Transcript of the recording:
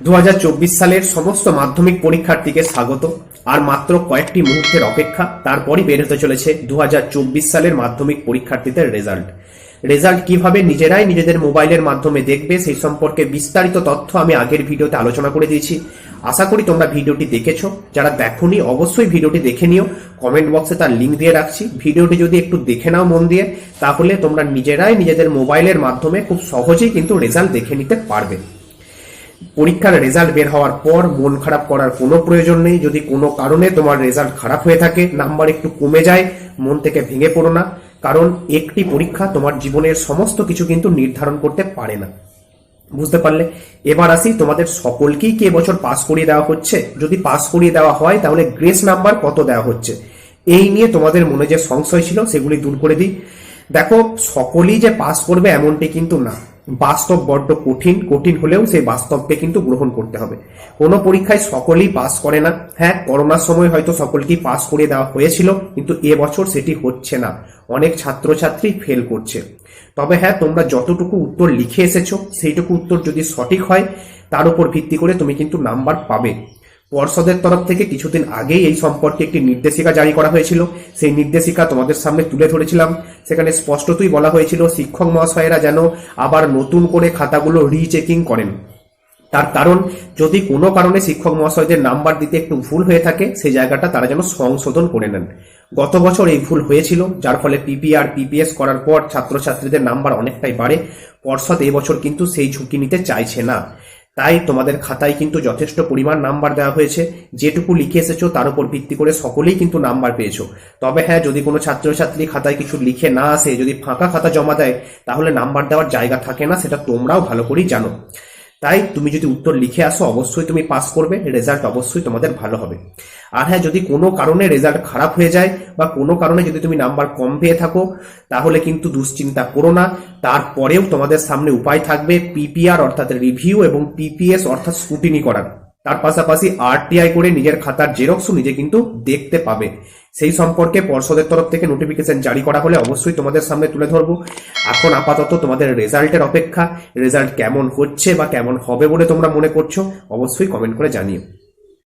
দু হাজার চব্বিশ সালের সমস্ত মাধ্যমিক পরীক্ষার্থীকে স্বাগত। আর মাত্র কয়েকটি মুহূর্তের অপেক্ষা, তারপরই বের হতে চলেছে দু হাজার চব্বিশ সালের মাধ্যমিক পরীক্ষার্থীদের রেজাল্ট। রেজাল্ট কীভাবে নিজেরাই নিজেদের মোবাইলের মাধ্যমে দেখবে, সেই সম্পর্কে বিস্তারিত তথ্য আমি আগের ভিডিওতে আলোচনা করে দিয়েছি। আশা করি তোমরা ভিডিওটি দেখেছ। যারা দেখোনি, অবশ্যই ভিডিওটি দেখে নিও। কমেন্ট বক্সে তার লিঙ্ক দিয়ে রাখছি। ভিডিওটি যদি একটু দেখে নাও মন দিয়ে, তাহলে তোমরা নিজেরাই নিজেদের মোবাইলের মাধ্যমে খুব সহজেই কিন্তু রেজাল্ট দেখে নিতে পারবে। পরীক্ষার রেজাল্ট বের হওয়ার পর মন খারাপ করার কোনো প্রয়োজন নেই। যদি কোনো কারণে তোমার রেজাল্ট খারাপ হয়ে থাকে নাম্বার একটু কমে যায়, মন থেকে ভেঙে পড়ো না। কারণ একটি পরীক্ষা তোমার জীবনের সমস্ত কিছু কিন্তু নির্ধারণ করতে পারে না। বুঝতে পারলে? এবার আসি, তোমাদের সকলকেই কি এবছর পাস করিয়ে দেওয়া হচ্ছে? যদি পাস করিয়ে দেওয়া হয়, তাহলে গ্রেস নাম্বার কত দেওয়া হচ্ছে? এই নিয়ে তোমাদের মনে যে সংশয় ছিল, সেগুলি দূর করে দিই। দেখো, সকলেই যে পাস করবে, এমনটি কিন্তু না। বাস্তব বড্ড কঠিন কঠিন হলেও সেই বাস্তবকে কিন্তু গ্রহণ করতে হবে। কোনো পরীক্ষায় সকলেই পাস করে না। হ্যাঁ করোনার সময় হয়তো সকলকেই পাস করে দেওয়া হয়েছিল, কিন্তু এবছর সেটি হচ্ছে না। অনেক ছাত্রছাত্রী ফেল করছে। তবে হ্যাঁ তোমরা যতটুকু উত্তর লিখে এসেছ, সেইটুকু উত্তর যদি সঠিক হয়, তার উপর ভিত্তি করে তুমি কিন্তু নাম্বার পাবে। পর্ষদের তরফ থেকে কিছুদিন আগেই এই সম্পর্কে একটি নির্দেশিকা জারি করা হয়েছিল। সেই নির্দেশিকা তোমাদের সামনে তুলে ধরেছিলাম। সেখানে স্পষ্টতই বলা হয়েছিল, শিক্ষক মহাশয়েরা যেন আবার নতুন করে খাতাগুলো রিচেকিং করেন। তার কারণ, যদি কোনো কারণে শিক্ষক মহাশয়দের নাম্বার দিতে একটু ভুল হয়ে থাকে সেই জায়গাটা তারা যেন সংশোধন করে নেন। গত বছর এই ভুল হয়েছিল, যার ফলে পিপিআর, পিপিএস করার পর ছাত্রছাত্রীদের নাম্বার অনেকটাই বাড়ে। পর্ষদ এবছর কিন্তু সেই ঝুঁকি নিতে চাইছে না। তাই তোমাদের খাতায় কিন্তু যথেষ্ট পরিমাণ নাম্বার দেওয়া হয়েছে। যেটুকু লিখে এসেছ, তার উপর ভিত্তি করে সকলেই কিন্তু নাম্বার পেয়েছ। তবে হ্যাঁ যদি কোনো ছাত্রছাত্রী খাতায় কিছু লিখে না আসে, যদি ফাঁকা খাতা জমা দেয়, তাহলে নাম্বার দেওয়ার জায়গা থাকে না, সেটা তোমরাও ভালো করেই জানো। তাই তুমি যদি উত্তর লিখে আসো, অবশ্যই তুমি পাস করবে রেজাল্ট অবশ্যই তোমাদের ভালো হবে। আর হ্যাঁ যদি কোনো কারণে রেজাল্ট খারাপ হয়ে যায় বা কোনো কারণে যদি তুমি নাম্বার কম পেয়ে থাকো, তাহলে কিন্তু দুশ্চিন্তা করো না। তারপরেও তোমাদের সামনে উপায় থাকবে পিপিআর অর্থাৎ রিভিউ এবং পিপিএস অর্থাৎ স্কুটিনি করার। তার পাশাপাশি আরটিআই করে নিজের খাতার জেরক্সও নিজে কিন্তু দেখতে পাবে। সেই সম্পর্কে পর্ষদের তরফ থেকে নোটিফিকেশন জারি করা হলে অবশ্যই তোমাদের সামনে তুলে ধরবো। এখন আপাতত তোমাদের রেজাল্টের অপেক্ষা, রেজাল্ট কেমন হচ্ছে বা কেমন হবে বলে তোমরা মনে করছ, অবশ্যই কমেন্ট করে জানিও।